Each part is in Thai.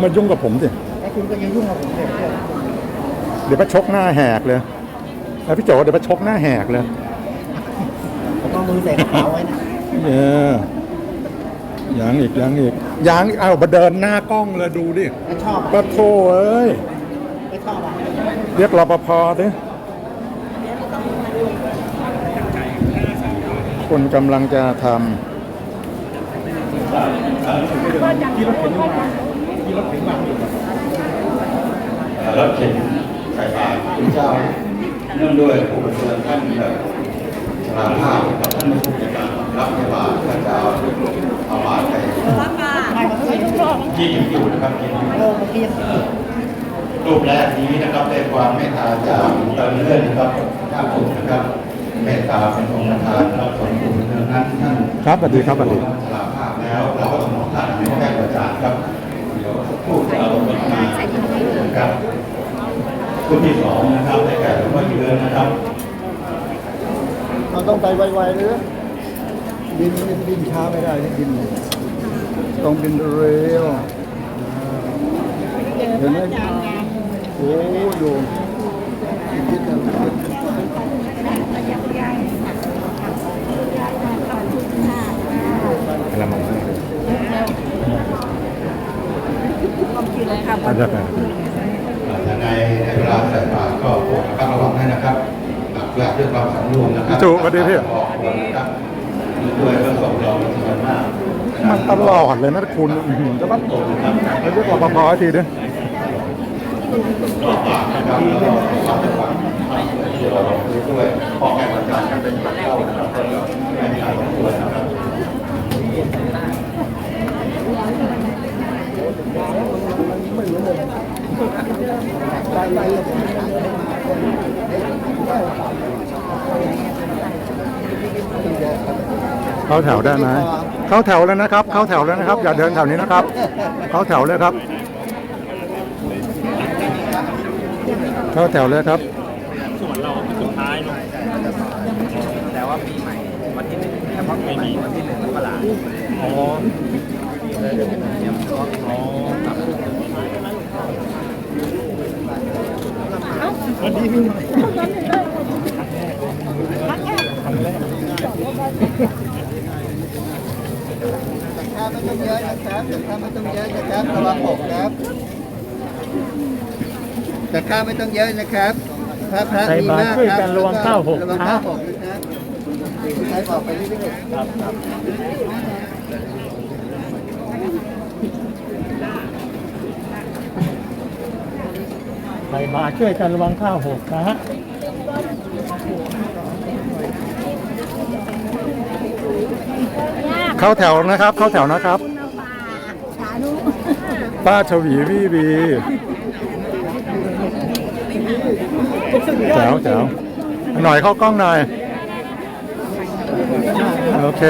มายุ่งกับผมสิแล้วคุณก็ยังยุ่งกับผมเลยเดี๋ยวมาชกหน้าแหกเลยแล้วพี่โจเดี๋ยวมาชกหน้าแหกเลยผมเอามือใส่กระเป๋าไว้นะเออยังอีกยังอีกยังอีกเอามาเดินหน้ากล้องเลยดูดิไม่ชอบก็อะโทเอ้ยไม่ชอบอะเรียกรปภสิคนกำลังจะท รถเข็นรถเข็นใส่บาตรคุณเจ้าเนื่องด้วยผู้ปฏิบัติท่านแบบชราภาพกับท่านไม่ถูกในการรับใส่บาตรท่านจะเอาเอาบาตรไปที่ยังอยู่นะครับที่ยังรูปแรกนี้นะครับได้ความเมตตาจากตะเลื่อนนะครับท่านผมนะครับเมตตาเป็นองค์ประธานเรับส่วนบุญนั้นท่านครับสวัสดีครับสวัสดี ชราภาพแล้วเราก็ต้องท่านให้แก้ประจานครับเดี๋ยวผู้จะเอารถมาครับ ผู้ที่สองนะครับได้แก่หลวงพ่อเยือนนะครับเราต้องไปไวๆเลยบินบินช้าไม่ได้บินต้องบินเร็วเห็นไหมโอ้ดูคิดกัน กระมังอาจจะเป็น ยังไงในเวลาใส่บาตรก็โปรดระมัดระวังให้นะครับหลักแรกด้วยความสำรวมนะครับ จุสวัสดีพี่ ออกควรนะครับด้วยพระสงฆ์เราเป็นจำน วนมากมันตลอดเลยนะคุณอื้อหือจะมาตกนะครับเรียกรปภทีดิรอบบาตรนะครับแล้วก็รับไปฟังที่เราดูด้วยพอแก่วันจันทร์กันเป็นวันเข้านะครับก็จะไม่มีการรบกวนนะครับ เข้าแถวได้ไหมเข้าแถวแล้วนะครับ เข้าแถวแล้วนะครับ อย่าเดินแถวนี้นะครับ เข้าแถวเลยครับ เข้าแถวเลยครับส่วนเราสุดท้ายเนาะแต่ว่าปีใหม่วันที่หนึ่งเฉพาะปีใหม่วันที่หนึ่งมกราอ๋ออ๋อ แต่ข้าไม่ต้องเยอะนะครับแต่ข้าไม่ต้องเยอะนะครับระวังหกครับ แต่ข้าไม่ต้องเยอะนะครับพระพระมีมากครับระวังข้าวหกระวังข้าวหกนะครับใช้บอกไปเรื่อยๆใครมาช่วยกันระวังข้าวหกนะฮะ เข้าแถวนะครับ เข้าแถวนะครับ ป้าชวีวีวีแถวแถวหน่อยเข้ากล้องหน่อย โอเค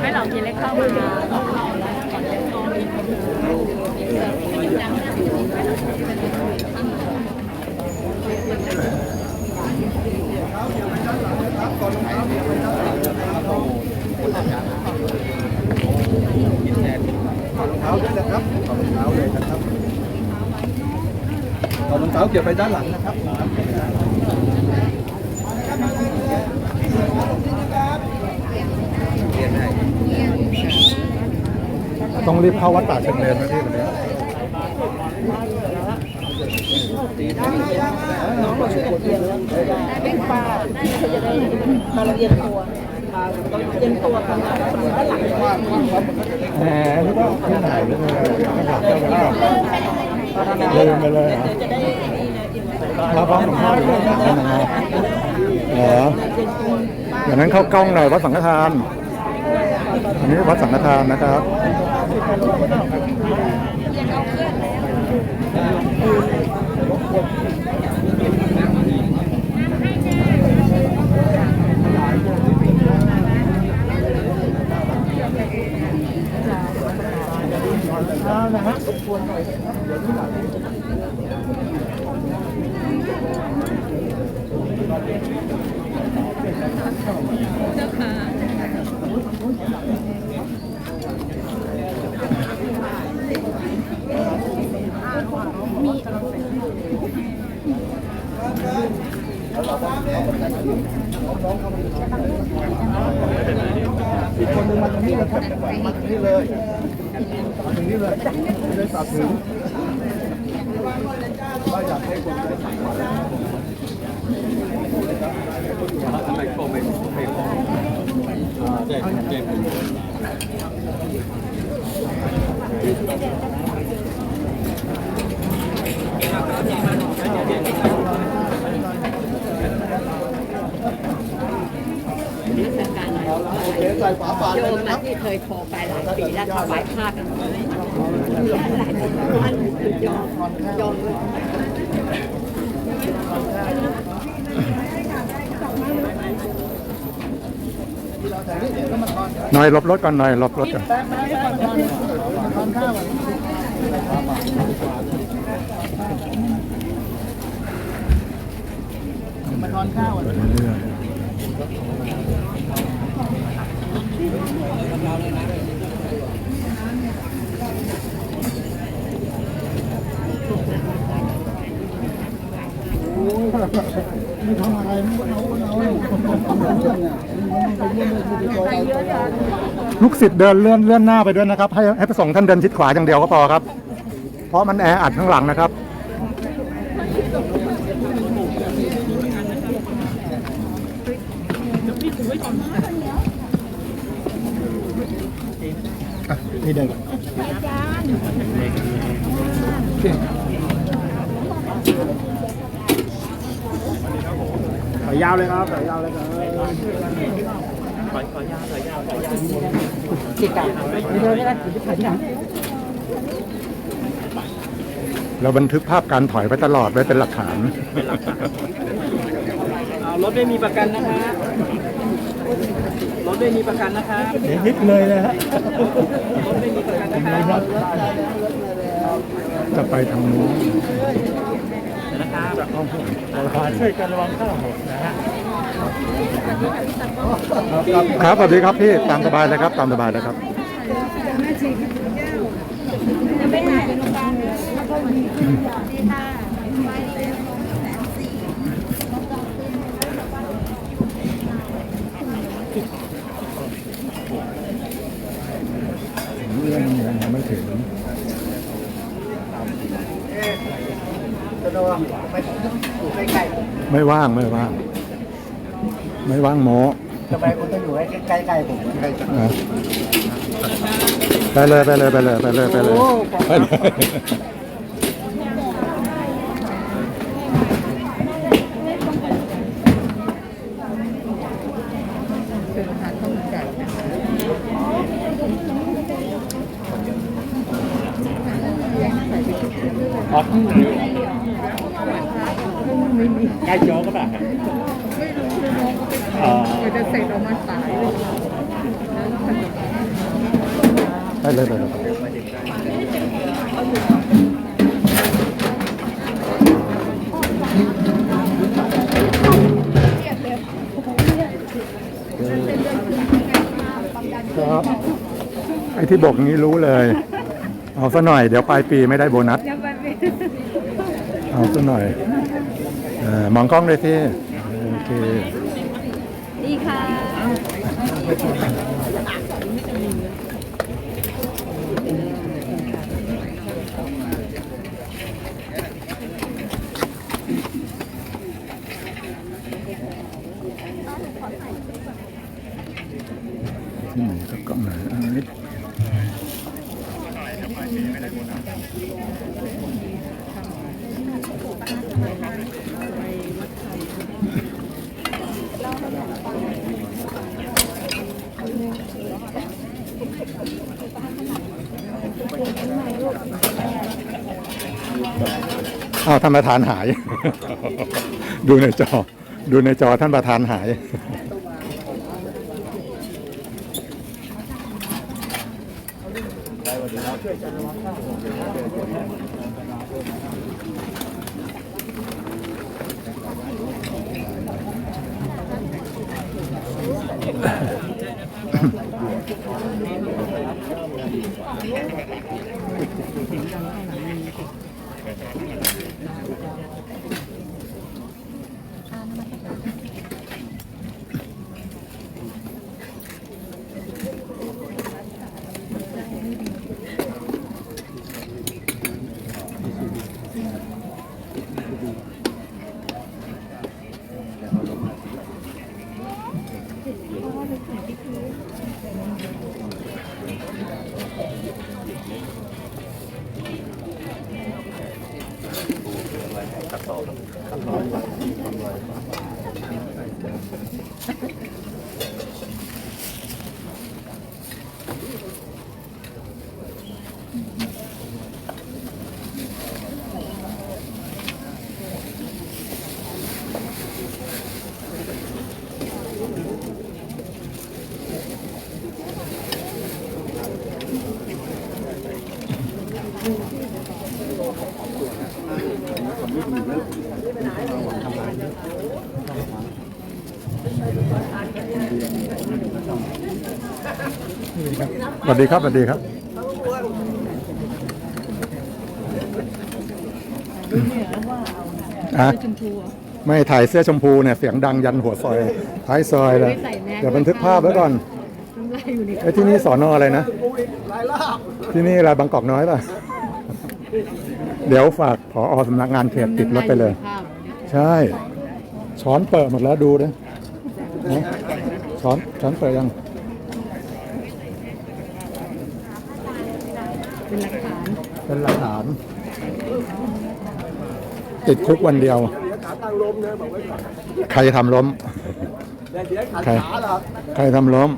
ให้เราทีเล็กเข้ามา เท้าด้วยนะครับถอดรองเท้าเลยนะครับถอดรองเท้าเก็บไปด้านหลังนะครับต้องรีบเข้าวัดป่าเชิงเลนนะพี่วันนี้มาเราเย็นตัวต้องเย็นตัวกันนะด้านหลังแหมนี่ก็ที่ไหนเลยไม่หลับเจ้าไปแล้วลืมไปเลยเหรอจะได้ มาพร้อมหลวงพ่ออยู่ด้วยนะเป็นยังไงเหรออย่างนั้นเข้ากล้องหน่อยวัดสังฆทาน อันนี้วัดสังฆทานนะครับ อีกคนนึงมาตรงนี้นะครับมาตรงนี้เลย ตัดถึงว่าอยากให้คนได้สั่งมาแล้วเทศกาลหน่อยโอเคใส่ฝาบาทโยเลยมนะที่เคยโทรไปหลายปีแล้วถวายผ้ากัน หลายท่านคือยอมยอมหน่อยหลบรถก่อนหน่อยหลบรถก่อนมาทานข้าวไปเรื่อยๆ ไม่ทำอะไรไม่เอาไม่เอาไปเยอะจังลูกศิษย์เดินเลื่อนเลื่อนหน้าไปด้วยนะครับ ให้ให้พระสงฆ์ท่านเดินชิดขวาอย่างเดียวก็พอครับ เพราะมันแออัดข้างหลังนะครับ นี่เดินถอย ยาวเลยครับถอยยาวเลยครับถอยถอยยาวถอยยาวถอยยาวจิตอะไม่เลยไม่ได้จิตขันนะเราบันทึกภาพการถอยไปตลอดไว้เป็นหลักฐานเอารถไม่มีประกันนะคะรถไม่มีประกันนะคะนิดเลยนะฮะรถไม่มีประกันนะคะจะไปทางนู้น นะครับช่วยกันระวังข้าวหกนะฮะครับสวัสดีครับพี่ตามสบายเลยครับตามสบายเลยครับเรื่องยังไม่ถึง จะระวังไปอยู่ใกล้ ไม่ ว่างไม่ว่าง ไม่ว่างโมๆจะไปคุณต้องอยู่ให้ใกล้ๆผมใกล้อะไปเลยไปเลยไปเลยไปเลยไปเลยไปเลย ใกล้โจ๊กก็แบบจะเสร็จออกมาสายไปเลยไปเลยครับไอ้ที่บอกงี้รู้เลย เอาซะหน่อย เดี๋ยวปลายปีไม่ได้โบนัส เอาซะหน่อยเออ มองกล้องเลยสิโอเคดีค่ะ ที่ไหนก็กล้องไหนอันนี้ อ้าวท่านประธานหาย ดูในจอ ดูในจอท่านประธานหายน สวัสดีครับสวัสดีครับอะไม่ถ่ายเสื้อชมพูเนี่ยเสียงดังยันหัวซอยท้ายซอยเลยเดี๋ยวบันทึกภาพไว้ก่อนไอ้ยที่นี่สอนออะไรนะ ที่นี่อะไรบางกอกน้อยป่ะ เดี๋ยวฝากผอสำนักงานเขตติดรถไปเลย ใช่ ช้อนเปิดหมดแล้วดูนะนะช้อนช้อนเปิดยัง เป็นหลักฐาน ติดคุกวันเดียว ใครทำล้ม ใครใครทำล้ม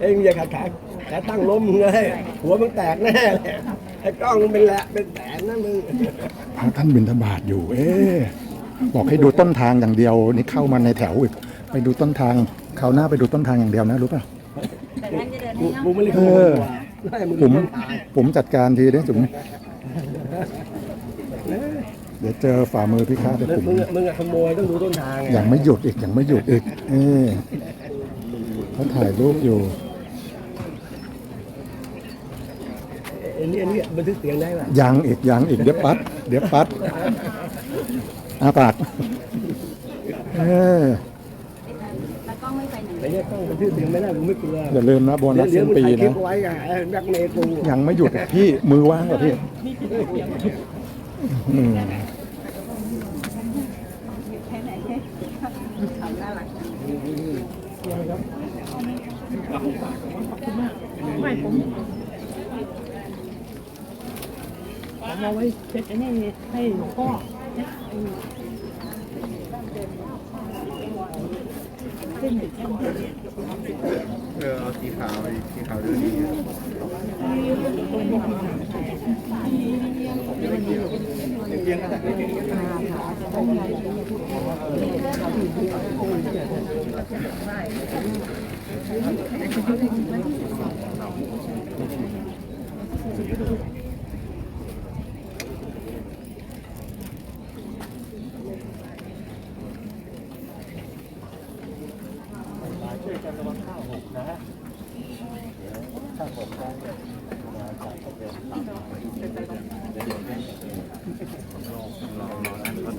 เองอย่าขาดขาขาตั้งล้มมึงเลยหัวมึงแตกแน่เลย ไอ้กล้องมึงเป็นแหละเป็นแสนนะมึงพระท่านบิณฑบาตอยู่ เอ๊ะบอกให้ดูต้นทางอย่างเดียว นี่เข้ามาในแถวอีกไปดูต้นทางคราวหน้าไปดูต้นทางอย่างเดียวนะรู้ป่ะกูกูไม่ได้ขโมยกว่าให้มึงผมต้องตายผมจัดการทีได้จุ๋มเดี๋ยวเจอฝ่ามือพิฆาตเดี๋ยวแล้วผมมึงอะมึงอะขโมยต้องดูต้นทางไงยังไม่หยุดอีกยังไม่หยุดอีกเอ๊ะเขาถ่ายรูปอยู่ อันนี้อันนี้บันทึกเสียงได้ป่ะยังอีกยังอีกเดี๋ยวปัด เดี๋ยวปัดอาปากเออแต่เนี่ยกล้องบันทึกเสียงไม่ได้กูไม่กลัวอย่าลืมนะโบนัสเดี๋ยสิ้วนมึงปีถ่ายคลิปนะเอาไว้ไงแบล็กเมย์กูยังไม่หยุดอะพี่มือว่างกว่าพี่อืม เอาไว้เช็ดให้ให้หลวงพ่อเออเอาสีขาวสีขาวดูดี